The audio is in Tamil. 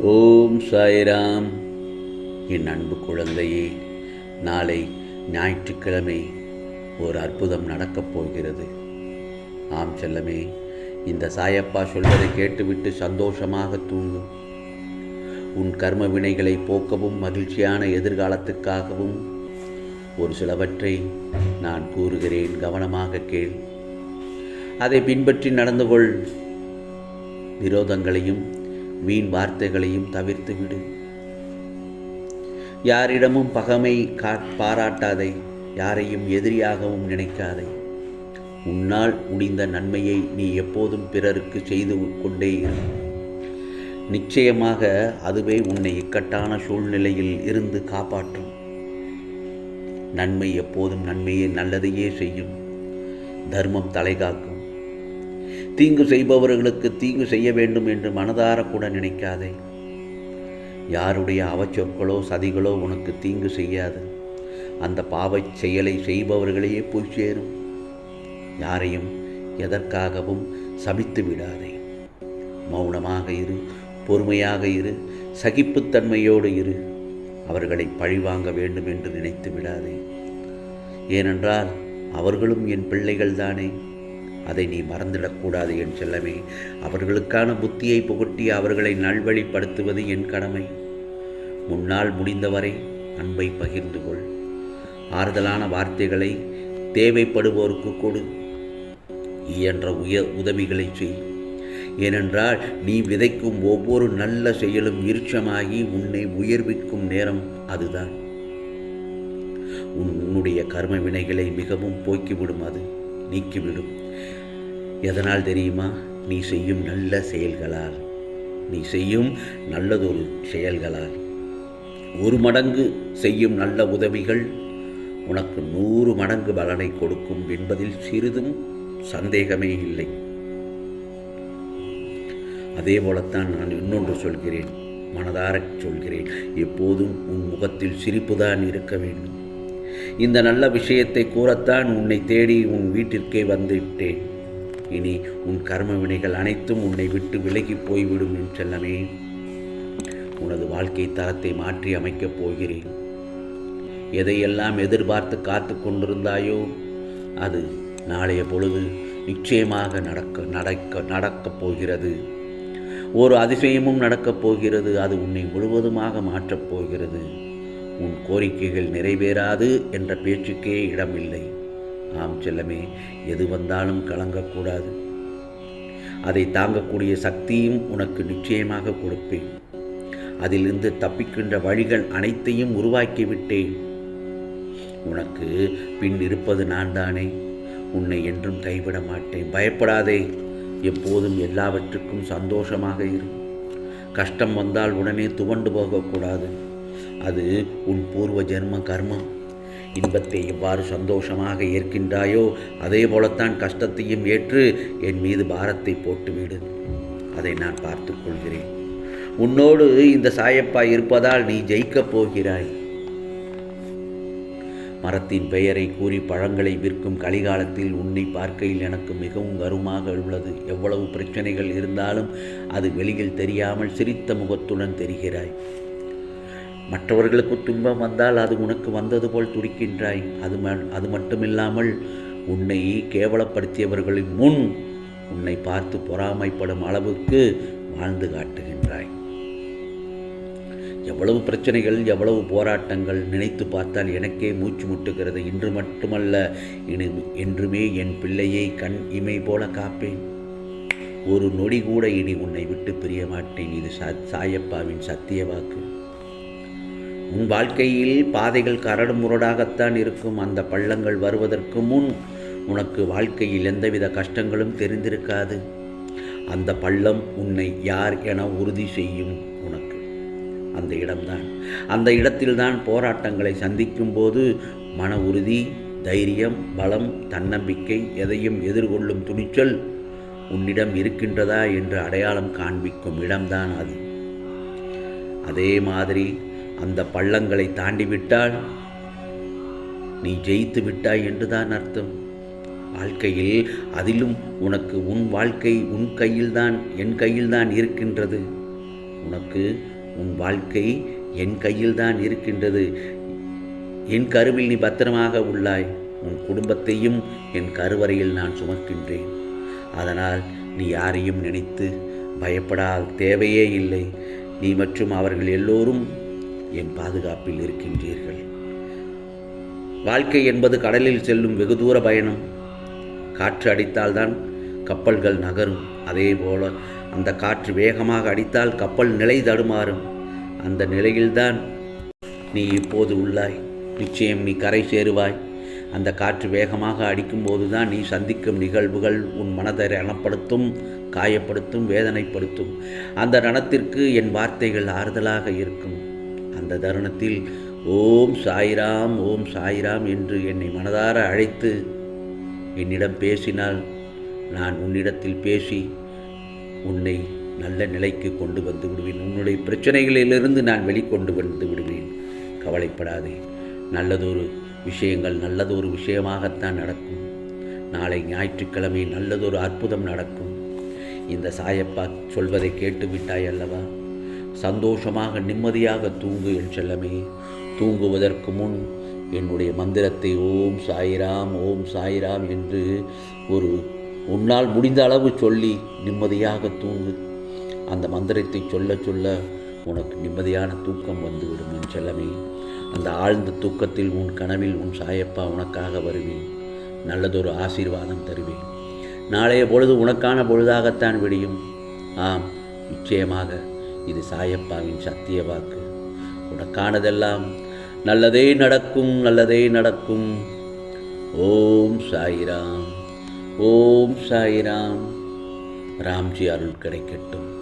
ஓம் சாய்ராம். என் அன்பு குழந்தையே நாளை ஞாயிற்றுக்கிழமை ஒரு அற்புதம் நடக்கப் போகிறது. ஆம் செல்லமே இந்த சாயப்பா சொல்வதை கேட்டுவிட்டு சந்தோஷமாக தூங்கும் உன் கர்ம வினைகளை போக்கவும் மகிழ்ச்சியான எதிர்காலத்துக்காகவும் ஒரு சிலவற்றை நான் கூறுகிறேன் கவனமாக கேள். அதை பின்பற்றி நடந்து கொள். விரோதங்களையும் வீண் வார்த்தைகளையும் தவிர்த்து விடு. யாரிடமும் பகமை கா பாராட்டாதே யாரையும் எதிரியாகவும் நினைக்காதே. உன்னால் முடிந்த நன்மையை நீ எப்போதும் பிறருக்கு செய்து கொண்டே இரு. நிச்சயமாக அதுவே உன்னை இக்கட்டான சூழ்நிலையில் இருந்து காப்பாற்றும். நன்மை எப்போதும் நன்மையே நல்லதையே செய்யும். தர்மம் தலைகாக்கும் தீங்கு செய்பவர்களுக்கு தீங்கு செய்ய வேண்டும் என்று மனதார கூட நினைக்காதே. யாருடைய அவச்சொற்களோ சதிகளோ உனக்கு தீங்கு செய்யாது. அந்த பாவச் செயலை செய்பவர்களையே போய் சேரும். யாரையும் எதற்காகவும் சபித்து விடாதே. மௌனமாக இரு பொறுமையாக இரு சகிப்புத்தன்மையோடு இரு. அவர்களை பழிவாங்க வேண்டும் என்று நினைத்து விடாதே. ஏனென்றால் அவர்களும் என் பிள்ளைகள் தானே அதை நீ மறந்துடக்கூடாது என் செல்லமே. அவர்களுக்கான புத்தியை புகட்டி அவர்களை நல்வழிப்படுத்துவது என் கடமை. முன்னால் முடிந்தவரை அன்பை பகிர்ந்து கொள். ஆறுதலான வார்த்தைகளை தேவைப்படுவோருக்கு கொடு. இயன்ற உய உதவிகளை செய். ஏனென்றால் நீ விதைக்கும் ஒவ்வொரு நல்ல செயலும் விருட்சமாகி உன்னை உயர்விக்கும் நேரம் அதுதான். உன்னுடைய கர்ம வினைகளை மிகவும் போக்கிவிடும் அது. நீக்கிவிடும். எதனால் தெரியுமா? நீ செய்யும் நல்ல செயல்களால். நீ செய்யும் நல்லதொரு செயல்களால். ஒரு மடங்கு செய்யும் நல்ல உதவிகள் உனக்கு நூறு மடங்கு பலனை கொடுக்கும் என்பதில் சிறிதும் சந்தேகமே இல்லை. அதே போலத்தான் நான் இன்னொன்று சொல்கிறேன். மனதாரச் சொல்கிறேன். எப்போதும் உன் முகத்தில் சிரிப்புதான் இருக்க வேண்டும். இந்த நல்ல விஷயத்தை கூறத்தான் உன்னை தேடி உன் வீட்டிற்கே வந்துவிட்டேன். இனி உன் கர்ம வினைகள் அனைத்தும் உன்னை விட்டு விலகி போய்விடும் என் செல்லமே. உனது வாழ்க்கை தரத்தை மாற்றி அமைக்கப் போகிறேன். எதையெல்லாம் எதிர்பார்த்து காத்து கொண்டிருந்தாயோ அது நாளைய பொழுது நிச்சயமாக நடக்க நடக்க நடக்கப் போகிறது. ஒரு அதிசயமும் நடக்கப் போகிறது அது உன்னை முழுவதுமாக மாற்றப் போகிறது. உன் கோரிக்கைகள் நிறைவேறாது என்ற பேச்சுக்கே இடமில்லை. ஆம் செல்லமே எது வந்தாலும் கலங்கக்கூடாது. அதை தாங்கக்கூடிய சக்தியும் உனக்கு நிச்சயமாக கொடுப்பேன். அதிலிருந்து தப்பிக்கின்ற வழிகள் அனைத்தையும் உருவாக்கிவிட்டேன். உனக்கு பின் இருப்பது நான் தானே உன்னை என்றும் கைவிட மாட்டேன். பயப்படாதே. எப்போதும் எல்லாவற்றுக்கும் சந்தோஷமாக இரு. கஷ்டம் வந்தால் உடனே துவண்டு போகக்கூடாது. அது உன் பூர்வ ஜென்ம கர்மம். இன்பத்தை எவ்வாறு சந்தோஷமாக ஏற்கின்றாயோ அதே போலத்தான் கஷ்டத்தையும் ஏற்று என் மீது பாரத்தை போட்டுவிடு. அதை நான் பார்த்து கொள்கிறேன். உன்னோடு இந்த சாயப்பா இருப்பதால் நீ ஜெயிக்கப் போகிறாய். மரத்தின் பெயரை கூறி பழங்களை விற்கும் கலிகாலத்தில் உன்னை பார்க்கையில் எனக்கு மிகவும் கருமாக உள்ளது. எவ்வளவு பிரச்சனைகள் இருந்தாலும் அது வெளியில் தெரியாமல் சிரித்த முகத்துடன் தெரிகிறாய். மற்றவர்களுக்கு துன்பம் வந்தால் அது உனக்கு வந்தது போல் துடிக்கின்றாய். அது ம அது மட்டுமில்லாமல் உன்னை கேவலப்படுத்தியவர்களின் முன் உன்னை பார்த்து பொறாமைப்படும் அளவுக்கு வாழ்ந்து காட்டுகின்றாய். எவ்வளவு பிரச்சனைகள் எவ்வளவு போராட்டங்கள் நினைத்து பார்த்தால் எனக்கே மூச்சு முட்டுகிறது. இன்று மட்டுமல்ல இனி என்றுமே என் பிள்ளையை கண் இமை போல காப்பேன். ஒரு நொடி கூட இனி உன்னை விட்டு பிரிய மாட்டேன். இது சா சாயப்பாவின் சத்திய வாக்கு. உன் வாழ்க்கையில் பாதைகள் கரடு முரடாகத்தான் இருக்கும். அந்த பள்ளங்கள் வருவதற்கு முன் உனக்கு வாழ்க்கையில் எந்தவித கஷ்டங்களும் தெரிந்திருக்காது. அந்த பள்ளம் உன்னை யார் என உறுதி செய்யும் உனக்கு. அந்த இடம்தான். அந்த இடத்தில்தான் போராட்டங்களை சந்திக்கும் போது மன உறுதி தைரியம் பலம் தன்னம்பிக்கை எதையும் எதிர்கொள்ளும் துணிச்சல் உன்னிடம் இருக்கின்றதா என்று அடையாளம் காண்பிக்கும் இடம்தான் அது. அதே மாதிரி அந்த பள்ளங்களை தாண்டிவிட்டால் நீ ஜெயித்து விட்டாய் என்றுதான் அர்த்தம். வாழ்க்கையில் அதிலும் உனக்கு உன் வாழ்க்கை உன் கையில்தான் என் கையில்தான் இருக்கின்றது. உனக்கு உன் வாழ்க்கை என் கையில்தான் இருக்கின்றது. என் கருவில் நீ பத்திரமாக உள்ளாய். உன் குடும்பத்தையும் என் கருவறையில் நான் சுமக்கின்றேன். அதனால் நீ யாரையும் நினைத்து பயப்படாத தேவையே இல்லை. நீ மற்றும் அவர்கள் எல்லோரும் என் பாதுகாப்பில் இருக்கின்றீர்கள். வாழ்க்கை என்பது கடலில் செல்லும் வெகு தூர பயணம். காற்று அடித்தால்தான் கப்பல்கள் நகரும். அதே போல அந்த காற்று வேகமாக அடித்தால் கப்பல் நிலை தடுமாறும். அந்த நிலையில்தான் நீ இப்போது உள்ளாய். நிச்சயம் நீ கரை சேருவாய். அந்த காற்று வேகமாக அடிக்கும்போது தான் நீ சந்திக்கும் நிகழ்வுகள் உன் மனதை ரணப்படுத்தும் காயப்படுத்தும் வேதனைப்படுத்தும். அந்த ரணத்திற்கு என் வார்த்தைகள் ஆறுதலாக இருக்கும். அந்த தருணத்தில் ஓம் சாய்ராம் ஓம் சாய்ராம் என்று என்னை மனதார அழைத்து என்னிடம் பேசினால் நான் உன்னிடத்தில் பேசி உன்னை நல்ல நிலைக்கு கொண்டு வந்து விடுவேன். உன்னுடைய பிரச்சனைகளிலிருந்து நான் வெளிக்கொண்டு வந்து விடுவேன். கவலைப்படாதே. நல்லதொரு விஷயங்கள் நல்லதொரு விஷயமாகத்தான் நடக்கும். நாளை ஞாயிற்றுக்கிழமை நல்லதொரு அற்புதம் நடக்கும். இந்த சாயப்பா சொல்வதை கேட்டு விட்டாய் அல்லவா? சந்தோஷமாக நிம்மதியாக தூங்கு என் செல்லமே. தூங்குவதற்கு முன் என்னுடைய மந்திரத்தை ஓம் சாய்ராம் ஓம் சாய்ராம் என்று ஒரு உன்னால் முடிந்த அளவு சொல்லி நிம்மதியாக தூங்கு. அந்த மந்திரத்தை சொல்ல சொல்ல உனக்கு நிம்மதியான தூக்கம் வந்துவிடும் என் செல்லமே. அந்த ஆழ்ந்த தூக்கத்தில் உன் கனவில் உன் சாயப்பா உனக்காக வருவேன். நல்லதொரு ஆசீர்வாதம் தருவேன். நாளைய பொழுது உனக்கான பொழுதாகத்தான் விடியும். ஆம் நிச்சயமாக. இது சாயப்பாவின் சத்திய வாக்கு. உனக்கானதெல்லாம் நல்லதே நடக்கும் நல்லதே நடக்கும். ஓம் சாயிராம் ஓம் சாயிராம். ராம்ஜி அருள் கிடைக்கட்டும்.